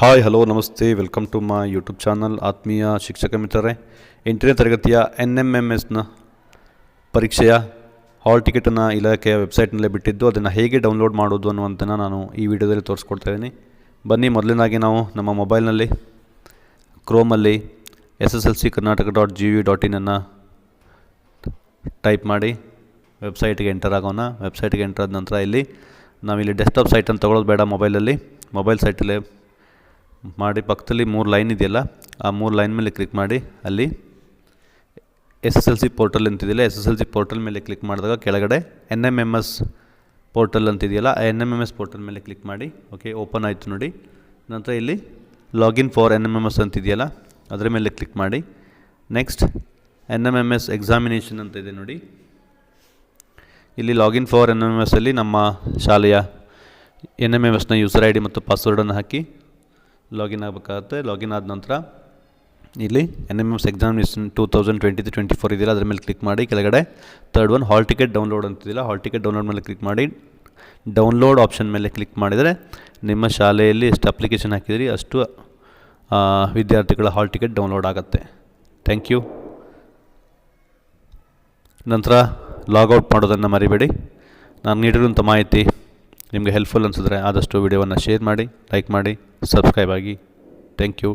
Hi, hello, ನಮಸ್ತೆ, welcome to my YouTube channel ಆತ್ಮೀಯ ಶಿಕ್ಷಕ ಮಿತ್ರರೇ. ಎಂಟನೇ ತರಗತಿಯ ಎನ್ ಎಂ ಎಂ ಎಸ್ನ ಪರೀಕ್ಷೆಯ ಹಾಲ್ ಟಿಕೆಟನ್ನು ಇಲಾಖೆಯ ವೆಬ್ಸೈಟ್ನಲ್ಲೇ ಬಿಟ್ಟಿದ್ದು, ಅದನ್ನು ಹೇಗೆ ಡೌನ್ಲೋಡ್ ಮಾಡೋದು ಅನ್ನುವಂಥನ್ನು ನಾನು ಈ ವಿಡಿಯೋದಲ್ಲಿ ತೋರಿಸ್ಕೊಡ್ತಾ ಇದ್ದೀನಿ. ಬನ್ನಿ ಮೊದಲನಾಗಿ ನಾವು ನಮ್ಮ ಮೊಬೈಲ್ನಲ್ಲಿ ಕ್ರೋಮಲ್ಲಿ S S L C Karnataka dot G V dot ಇನನ್ನು type ಮಾಡಿ, ವೆಬ್ಸೈಟ್ಗೆ ಎಂಟರ್ ಆಗೋಣ. ವೆಬ್ಸೈಟ್ಗೆ ಎಂಟರ್ ಆದ ನಂತರ ಇಲ್ಲಿ ನಾವಿಲ್ಲಿ ಡೆಸ್ಕ್ಟಾಪ್ ಸೈಟನ್ನು ತೊಗೊಳೋದು ಬೇಡ ಮೊಬೈಲಲ್ಲಿ. ಮೊಬೈಲ್ ಸೈಟಲ್ಲೇ ಮಾಡಿ, ಪಕ್ಕದಲ್ಲಿ ಮೂರು ಲೈನ್ ಇದೆಯಲ್ಲ, ಆ ಮೂರು ಲೈನ್ ಮೇಲೆ ಕ್ಲಿಕ್ ಮಾಡಿ, ಅಲ್ಲಿ S S L C portal ಅಂತಿದೆಯಲ್ಲ S S L C portal ಮೇಲೆ ಕ್ಲಿಕ್ ಮಾಡಿದಾಗ ಕೆಳಗಡೆ N M M S portal ಅಂತಿದೆಯಲ್ಲ, ಆ N M M S portal ಮೇಲೆ ಕ್ಲಿಕ್ ಮಾಡಿ ಓಕೆ ಓಪನ್ ಆಯಿತು ನೋಡಿ. ನಂತರ ಇಲ್ಲಿ login for N M M S ಅಂತಿದೆಯಲ್ಲ, ಅದರ ಮೇಲೆ ಕ್ಲಿಕ್ ಮಾಡಿ. Next N M M S examination ಅಂತ ಇದೆ ನೋಡಿ. ಇಲ್ಲಿ login for N M S ಅಲ್ಲಿ ನಮ್ಮ ಶಾಲೆಯ ಎನ್ ಎಂ ಎಂ ಎಸ್ನ ಯೂಸರ್ ಐ ಡಿ ಮತ್ತು ಪಾಸ್ವರ್ಡನ್ನು ಹಾಕಿ ಲಾಗಿನ್ ಆಗಬೇಕಾಗುತ್ತೆ, ಲಾಗಿನ್ ಆದ ನಂತರ ಇಲ್ಲಿ N M S examination two thousand twenty twenty four ಇದೆಯಲ್ಲ, ಅದ್ರ ಮೇಲೆ ಕ್ಲಿಕ್ ಮಾಡಿ, ಕೆಳಗಡೆ third one hall ticket download ಅಂತಿದ್ದಿಲ್ಲ hall ticket download ಮೇಲೆ ಕ್ಲಿಕ್ ಮಾಡಿ ಡೌನ್ಲೋಡ್ ಆಪ್ಷನ್ ಮೇಲೆ ಕ್ಲಿಕ್ ಮಾಡಿದರೆ ನಿಮ್ಮ ಶಾಲೆಯಲ್ಲಿ ಎಷ್ಟು ಅಪ್ಲಿಕೇಶನ್ ಹಾಕಿದಿರಿ ಅಷ್ಟು ವಿದ್ಯಾರ್ಥಿಗಳ ಹಾಲ್ ಟಿಕೆಟ್ ಡೌನ್ಲೋಡ್ ಆಗುತ್ತೆ. ಥ್ಯಾಂಕ್ ಯು ನಂತರ ಲಾಗೌಟ್ ಮಾಡೋದನ್ನು ಮರಿಬೇಡಿ. ನಾನು ನೀಡಿರುವಂಥ ಮಾಹಿತಿ ನಿಮಗೆ ಹೆಲ್ಪ್ಫುಲ್ ಅನಿಸಿದ್ರೆ ಆದಷ್ಟು ವಿಡಿಯೋವನ್ನು ಶೇರ್ ಮಾಡಿ ಲೈಕ್ ಮಾಡಿ ಸಬ್ಸ್ಕ್ರೈಬ್ ಆಗಿ. Thank you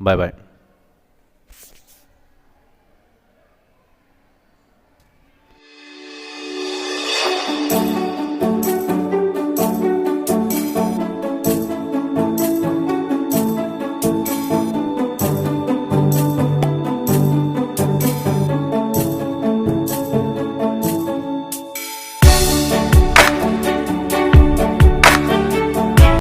bye bye